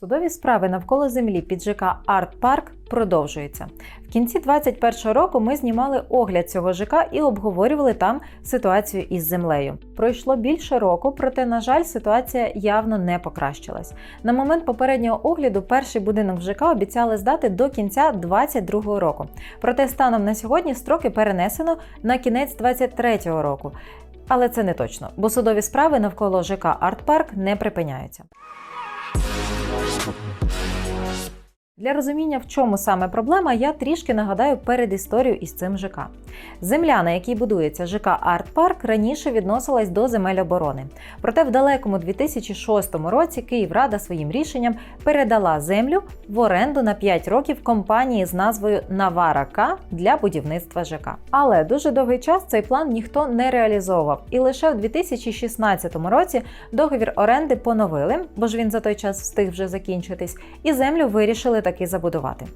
Судові справи навколо землі під ЖК Арт Парк продовжуються. В кінці 2021 року ми знімали огляд цього ЖК і обговорювали там ситуацію із землею. Пройшло більше року, проте, на жаль, ситуація явно не покращилась. На момент попереднього огляду перший будинок в ЖК обіцяли здати до кінця 2022 року. Проте станом на сьогодні строки перенесено на кінець 2023 року. Але це не точно, бо судові справи навколо ЖК Арт Парк не припиняються. Для розуміння, в чому саме проблема, я трішки нагадаю перед історію із цим ЖК. Земля, на якій будується ЖК Арт Парк, раніше відносилась до земель оборони. Проте в далекому 2006 році Київрада своїм рішенням передала землю в оренду на 5 років компанії з назвою Навара К для будівництва ЖК. Але дуже довгий час цей план ніхто не реалізовував, і лише в 2016 році договір оренди поновили, бо ж він за той час встиг вже закінчитись, і землю вирішили таки забудувати.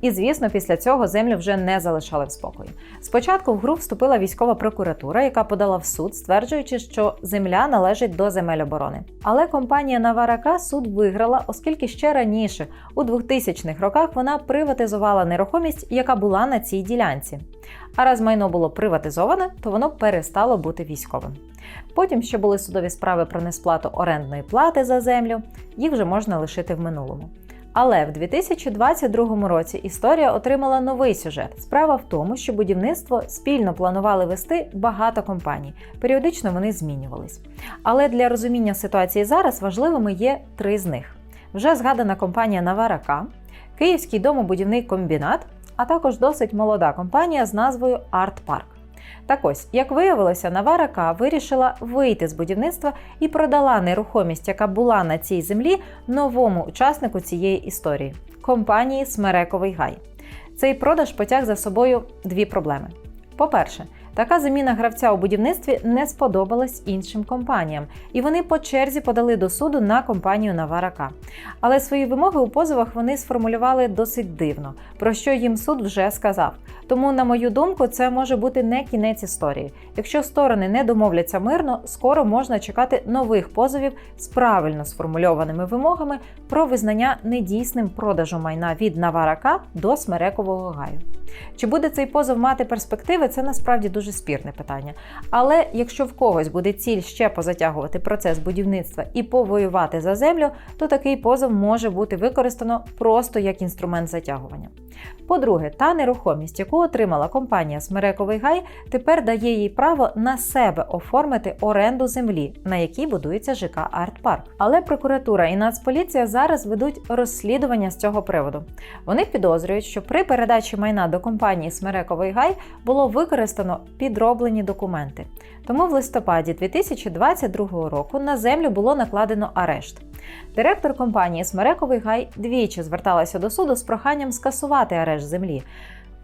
І звісно, після цього землю вже не залишали в спокої. Спочатку в гру вступила військова прокуратура, яка подала в суд, стверджуючи, що земля належить до земель оборони. Але компанія Наварака суд виграла, оскільки ще раніше, у 2000-х роках, вона приватизувала нерухомість, яка була на цій ділянці. А раз майно було приватизоване, то воно перестало бути військовим. Потім ще були судові справи про несплату орендної плати за землю, їх вже можна лишити в минулому. Але в 2022 році історія отримала новий сюжет. Справа в тому, що будівництво спільно планували вести багато компаній. Періодично вони змінювались. Але для розуміння ситуації зараз важливими є три з них: вже згадана компанія Наварака, Київський домобудівний комбінат, а також досить молода компанія з назвою Арт Парк. Так ось, як виявилося, Навара К вирішила вийти з будівництва і продала нерухомість, яка була на цій землі, новому учаснику цієї історії компанії Смерековий Гай. Цей продаж потяг за собою дві проблеми. По-перше, така заміна гравця у будівництві не сподобалась іншим компаніям, і вони по черзі подали до суду на компанію Наварака. Але свої вимоги у позовах вони сформулювали досить дивно, про що їм суд вже сказав. Тому, на мою думку, це може бути не кінець історії. Якщо сторони не домовляться мирно, скоро можна чекати нових позовів з правильно сформульованими вимогами про визнання недійсним продажу майна від Наварака до Смерекового гаю. Чи буде цей позов мати перспективи, це насправді дуже спірне питання. Але якщо в когось буде ціль ще позатягувати процес будівництва і повоювати за землю, то такий позов може бути використано просто як інструмент затягування. По-друге, та нерухомість, яку отримала компанія Смерековий Гай, тепер дає їй право на себе оформити оренду землі, на якій будується ЖК Артпарк. Але прокуратура і Нацполіція зараз ведуть розслідування з цього приводу. Вони підозрюють, що при передачі майна до компанії Смерековий Гай було використано підроблені документи. Тому в листопаді 2022 року на землю було накладено арешт. Директор компанії Смерековий Гай двічі зверталася до суду з проханням скасувати арешт землі.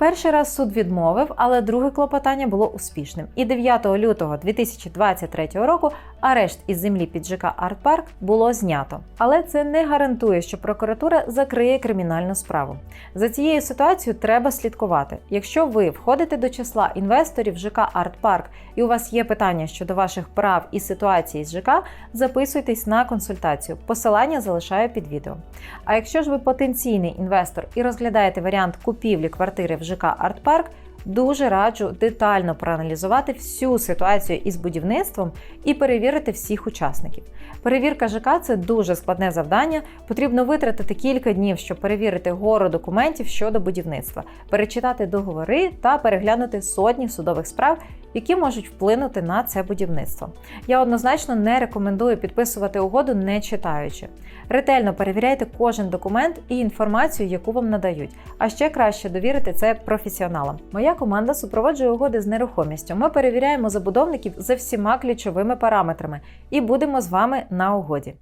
Перший раз суд відмовив, але друге клопотання було успішним. І 9 лютого 2023 року арешт із землі під ЖК Артпарк було знято. Але це не гарантує, що прокуратура закриє кримінальну справу. За цією ситуацією треба слідкувати. Якщо ви входите до числа інвесторів ЖК Артпарк і у вас є питання щодо ваших прав і ситуації з ЖК, записуйтесь на консультацію. Посилання залишаю під відео. А якщо ж ви потенційний інвестор і розглядаєте варіант купівлі квартири в ЖК Артпарк, дуже раджу детально проаналізувати всю ситуацію із будівництвом і перевірити всіх учасників. Перевірка ЖК це дуже складне завдання. Потрібно витратити кілька днів, щоб перевірити гору документів щодо будівництва, перечитати договори та переглянути сотні судових справ, які можуть вплинути на це будівництво. Я однозначно не рекомендую підписувати угоду, не читаючи. Ретельно перевіряйте кожен документ і інформацію, яку вам надають. А ще краще довірити це професіоналам. Моя команда супроводжує угоди з нерухомістю. Ми перевіряємо забудовників за всіма ключовими параметрами і будемо з вами на угоді.